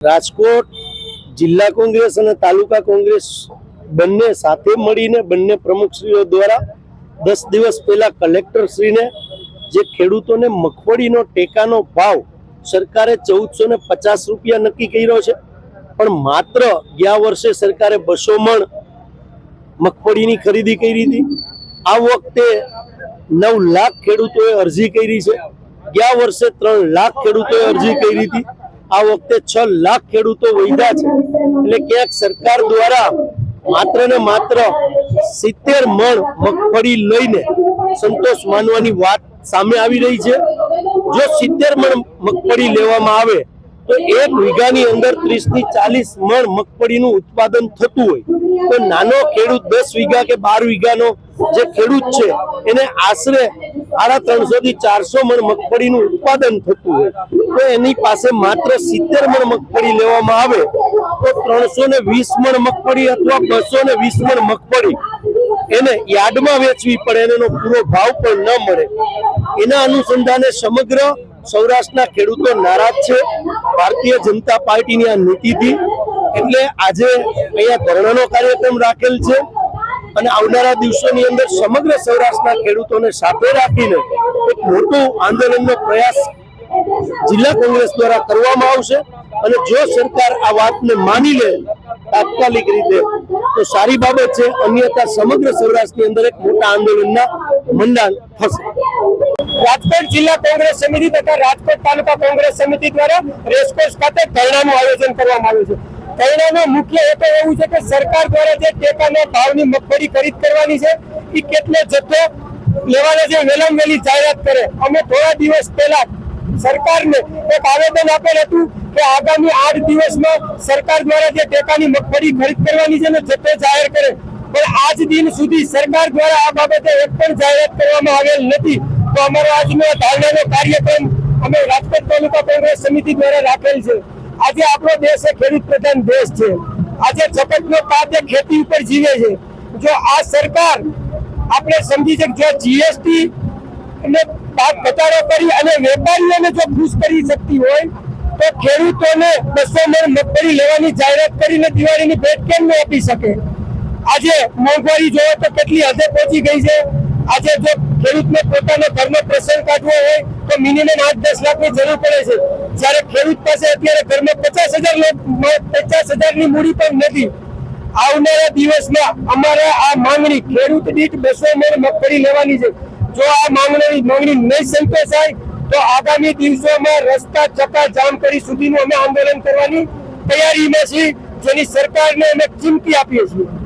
રાજકોટ, જિલ્લા કોંગ્રેસ અને તાલુકા કોંગ્રેસ બંને સાથે મળીને બંને પ્રમુખશ્રીઓ દ્વારા દસ દિવસ પહેલા કલેક્ટરશ્રીને જે ખેડૂતોને મગફળીનો ટેકાનો ભાવ સરકારે ચૌદસો ને પચાસ રૂપિયા નક્કી કર્યો છે, પણ માત્ર ગયા વર્ષે સરકારે બસો મણ મગફળીની ખરીદી કરી હતી. આ વખતે નવ લાખ ખેડૂતોએ અરજી કરી છે. ગયા વર્ષે ત્રણ લાખ ખેડૂતોએ અરજી કરી હતી. આ વખતે છ લાખ ખેડૂતો વૈધા છે. એટલે ક્યાંક સરકાર દ્વારા માત્ર ને માત્ર સિત્તેર મણ મગફળી લઈને સંતોષ માનવાની વાત સામે આવી રહી છે. જો સિત્તેર મણ મગફળી લેવામાં આવે, તો એક વીઘાની અંદર ત્રીસથી ચાલીસ મણ મગફળીનું ઉત્પાદન થતું હોય. તો નાનો ખેડૂત દસ વીઘા કે બાર વીઘાનો જે ખેડૂત છે, એને આશરે સાડા ત્રણસો થી ચારસો મણ મગફળીનું ઉત્પાદન થતું હોય, તો એની પાસે માત્ર સિત્તેર મણ મગફળી લેવામાં આવે, તો ત્રણસો ને વીસ મણ મગફળી અથવા બસો ને વીસ મણ મગફળી એને યાર્ડમાં વેચવી પડે એનો પૂરો ભાવ પણ ન મળે. એના અનુસંધાને સમગ્ર સૌરાષ્ટ્રના ખેડૂતો નારાજ છે. ભારતીય જનતા પાર્ટીની આ નીતિથી, એટલે આજે અહીંયા ધરણાનો કાર્યક્રમ રાખેલ છે. અને આવનારા દિવસોની અંદર સમગ્ર સૌરાષ્ટ્રના ખેડૂતોને સાથે રાખીને એક મોટું આંદોલનનો પ્રયાસ જિલ્લા કોંગ્રેસ દ્વારા કરવામાં આવશે. અને જો સરકાર આ વાતને માની લે તાત્કાલિક રીતે, તો સારી બાબત છે. અન્યથા સમગ્ર સૌરાષ્ટ્રની અંદર એક મોટા આંદોલનના મંડાણ થશે. રાજકોટ જિલ્લા કોંગ્રેસ સમિતિ તથા રાજકોટ તાલુકા કોંગ્રેસ સમિતિ દ્વારા રેસકોર્સ ખાતે ધરણાનું આયોજન કરવામાં આવ્યું છે. ધરણાનો મુખ્ય હેતુ એવું છે કે સરકાર દ્વારા જે ટેકાના ભાવની મગફળી ખરીદ કરવાની છે એ કેટલો જથ્થો લેવાનો છે, વેલમ વેલી જાહેરાત કરે. અમે થોડા દિવસ પહેલા સરકારને એક આવેદન આપેલ હતું કે આગામી આઠ દિવસમાં સરકાર દ્વારા જે ટેકાની મગફળી ખરીદ કરવાની છે ને જથ્થો જાહેર કરે. પણ આજ દિન સુધી સરકાર દ્વારા આ બાબતે એક પણ જાહેરાત કરવામાં આવેલ નથી. તો અમારો આજનો ધારણાનો કાર્યક્રમ અમે રાજકોટ તાલુકા કોંગ્રેસ સમિતિ દ્વારા રાખેલ છે. આજે આપણો દેશ એ ખેડૂત પ્રધાન દેશ છે. આજે જગતનો પાક ખેતી ઉપર જીવે છે. જો આ સરકાર આપણે સમજી છે જો જીએસટી ને પાક ઘટાડો કરી અને વેપારીઓને જો ખુશ કરી શકતી હોય, તો ખેડૂતોને બસો મણ મગફળી લેવાની જાહેરાત કરીને દિવાળીની ભેટ કેમ ન આપી શકે? આજે મોંઘવારી જોવો તો કેટલી હદે પહોંચી ગઈ છે. આજે જો ખેડૂતને પોતાનો ઘરનો પ્રસંગ કાઢવો હોય તો મિનિમમ આઠ દસ લાખની જરૂર પડે છે. જ્યારે ખેડૂત પાસે અત્યારે ઘરમાં પચાસ હજાર પચાસ હજારની મૂડી પણ નથી. આવનારા દિવસમાં અમારે આ માંગણી ખેડૂત દીઠ બસો મેળ મગફળી લેવાની છે. જો આ માંગણી માંગણી નહીં સંતોષાય, તો આગામી દિવસોમાં રસ્તા ચક્કા જામ કરી સુધીનું અમે આંદોલન કરવાની તૈયારીમાં છીએ, જેની સરકારને અમે ચીમકી આપીએ છીએ.